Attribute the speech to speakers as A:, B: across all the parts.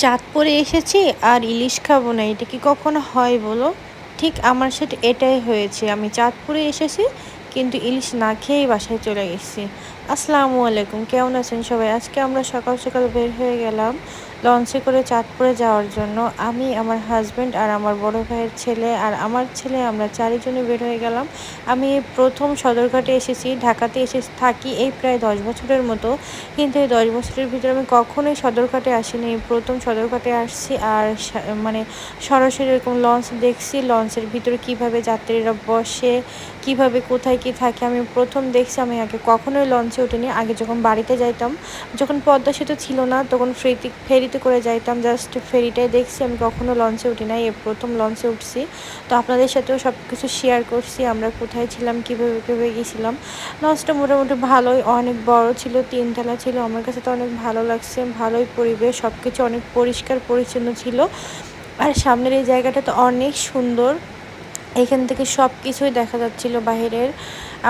A: চাঁদপুরে এসেছি আর ইলিশ খাব না, এটা কি কখনো হয় বলো? ঠিক আমার সাথে এটাই হয়েছে, আমি চাঁদপুরে এসেছি কিন্তু ইলিশ না খেয়েই বাসায় চলে গেছি। আসসালামু আলাইকুম, কেমন আছেন সবাই? আজকে আমরা সকাল সকাল বের হয়ে গেলাম। লঞ্চে করে চাঁদপুরে যাওয়ার জন্য আমি, আমার হাজব্যান্ড আর আমার বড় ভাইয়ের ছেলে আর আমার ছেলে, আমরা চারিজনে বের হয়ে গেলাম। আমি প্রথম সদরঘাটে এসেছি, ঢাকাতে এসে থাকি এই প্রায় দশ বছরের মতো। কিন্তু এই দশ বছরের ভিতরে আমি কখনোই সদরঘাটে আসিনি। প্রথম সদরঘাটে আসছি আর মানে সরাসরি এরকম লঞ্চ দেখছি, লঞ্চের ভিতরে কীভাবে যাত্রীরা বসে, কীভাবে কোথায় কি থাকে আমি প্রথম দেখছি। আমি আগে কখনোই লঞ্চে উঠিনি, আগে যখন বাড়িতে যাইতাম, যখন পদ্মা সেতু ছিল না, তখন ফ্রিতে ফেরিতে করে যাইতাম জাস্ট ফেরিটাই দেখছি, আমি কখনো লঞ্চে উঠি নাই এই প্রথম লঞ্চে উঠছি। তো আপনাদের সাথেও সব কিছু শেয়ার করছি, আমরা কোথায় ছিলাম, কীভাবে কীভাবে গেছিলাম। লঞ্চটা মোটামুটি ভালোই, অনেক বড় ছিল তিনতলা ছিল, আমার কাছে তো অনেক ভালো লাগছে, ভালোই পরিবেশ সব কিছু অনেক পরিষ্কার, পরিচ্ছন্ন ছিল। আর সামনের এই জায়গাটা তো অনেক সুন্দর এখান থেকে সব কিছুই দেখা যাচ্ছিল বাহিরের।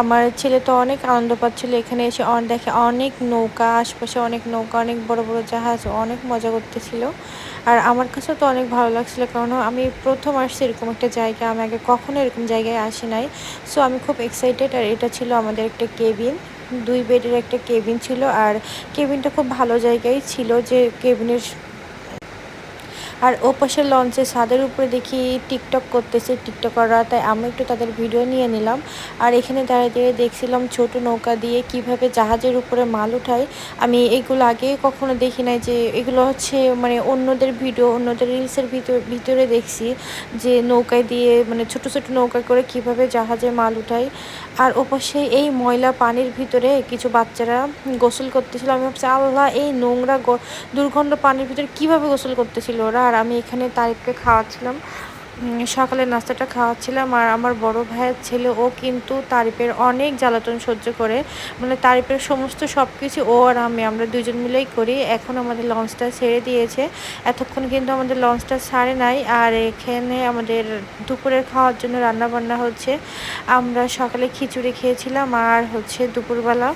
A: আমার ছেলে তো অনেক আনন্দ পাচ্ছিল, এখানে এসে দেখে অনেক নৌকা, আশপাশে অনেক নৌকা, অনেক বড় বড় জাহাজ, অনেক মজা করতেছিল। আর আমার কাছে তো অনেক ভালো লাগছিল, কারণ আমি প্রথম আসছি এরকম একটা জায়গা, আমি আগে কখনো এরকম জায়গায় আসি নাই। সো আমি খুব এক্সাইটেড আর এটা ছিল আমাদের একটা কেবিন দুই বেডের একটা কেবিন ছিল। আর কেবিনটা খুব ভালো জায়গায় ছিল যে কেবিনের আর ও পাশের লঞ্চে ছাদের উপরে দেখি টিকটক করতেছে টিকটকাররা, তাই আমি একটু তাদের ভিডিও নিয়ে নিলাম। আর এখানে দাঁড়িয়ে দাঁড়িয়ে দেখছিলাম ছোট নৌকা দিয়ে কীভাবে জাহাজের উপরে মাল উঠায়। আমি এগুলো আগে কখনো দেখি নাই যে এগুলো হচ্ছে মানে অন্যদের ভিডিও, অন্যদের রিলসের ভিতর, ভিতরে দেখছি যে নৌকায় দিয়ে মানে ছোট ছোট নৌকা করে কীভাবে জাহাজে মাল উঠায়। আর ওপাশে এই ময়লা পানির ভিতরে কিছু বাচ্চারা গোসল করতেছিল। আমি ভাবছি, আল্লাহ, এই নোংরা দুর্গন্ধ পানির ভিতরে কীভাবে গোসল করতেছিল ওরা? আর আমি এখানে তারিফকে খাওয়াচ্ছিলাম। সকালের নাস্তাটা খাওয়াচ্ছিলাম আর আমার বড় ভাইয়ের ছেলে, ও কিন্তু তারিফের অনেক জ্বালাতন সহ্য করে। মানে তারিফের সমস্ত সব কিছু ও আর আমি, আমরা দুজন মিলেই করি। এখন আমাদের লঞ্চটা ছেড়ে দিয়েছে। এতক্ষণ কিন্তু আমাদের লঞ্চটা ছাড়ে নাই আর এখানে আমাদের দুপুরের খাওয়ার জন্য রান্না বান্না হচ্ছে। আমরা সকালে খিচুড়ি খেয়েছিলাম আর হচ্ছে দুপুরবেলা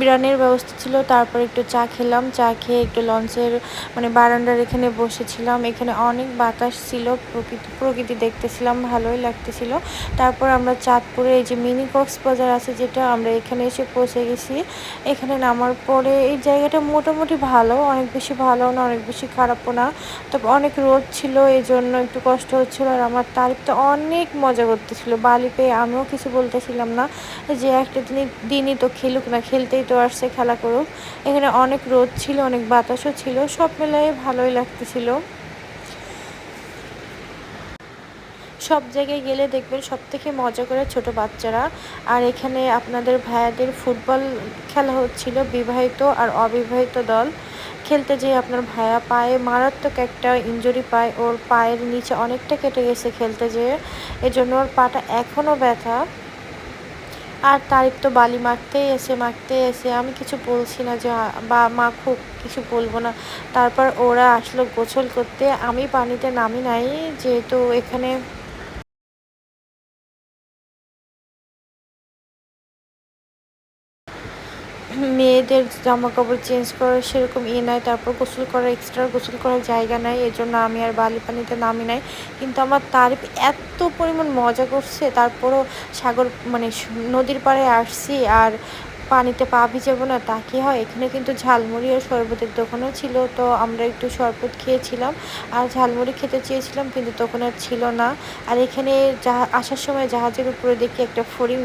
A: বিরিয়ানির ব্যবস্থা ছিল, তারপর একটু চা খেলাম। চা খেয়ে একটু লঞ্চের মানে বারান্দার এখানে বসেছিলাম। এখানে অনেক বাতাস ছিল প্রকৃতি প্রকৃতি দেখতেছিলাম, ভালোই লাগতেছিল। তারপর আমরা চাঁদপুরে এই যে মিনি কক্সবাজার আছে, যেটা আমরা এখানে এসে পৌঁছে গেছি। এখানে নামার পরে এই জায়গাটা মোটামুটি ভালো, অনেক বেশি ভালো না, অনেক বেশি খারাপও না। তবে অনেক রোদ ছিল এই জন্য একটু কষ্ট হচ্ছিল। আর আমার তারিফটা অনেক মজা করতেছিল। বালি পেয়ে আমিও কিছু বলতেছিলাম না, যে একটা দিনই দিনই তো খেলুক না, খেলতেই আসছে, খেলা করুক। এখানে অনেক রোদ ছিল, অনেক বাতাসও ছিল, সব মিলাই ভালোই লাগতেছিল। সব জায়গায় গেলে দেখবেন সব থেকে মজা করে ছোট বাচ্চারা। আর এখানে আপনাদের ভাইয়াদের ফুটবল খেলা হচ্ছিল, বিবাহিত আর অবিবাহিত দল। খেলতে যেয়ে আপনার ভাইয়া পায়ে মারাত্মক একটা ইঞ্জুরি পায়, ওর পায়ের নিচে অনেকটা কেটে গেছে খেলতে যেয়ে। এজন্য ওর পাটা এখনও ব্যথা। আর তারিফ তো বালি মারতেই এসে মাখতেই এসে। আমি কিছু বলছি না যে, বা মা খুব কিছু বলব না। তারপর ওরা আসলো গোসল করতে। আমি পানিতে নামি নাই, যেহেতু এখানে মেয়েদের জামা কাপড় চেঞ্জ করার সেরকম ইয়ে নাই, তারপর গোসল করার এক্সট্রা গোসল করার জায়গা নাই এই জন্য আমি আর বালি পানিতে নামি নাই। কিন্তু আমার তার এত পরিমাণ মজা করছে, তারপরও সাগর মানে নদীর পাড়ে আসছি আর পানিতে পা ভিজাবো না, তা কি হয়? এখানে কিন্তু ঝালমুড়ি আর শরবতের দোকানও ছিল, তো আমরা একটু শরবত খেয়েছিলাম আর ঝালমুড়ি খেতে চেয়েছিলাম, কিন্তু তখন আর ছিল না। আর এখানে আসার সময় জাহাজের উপরে দেখি একটা ফড়িং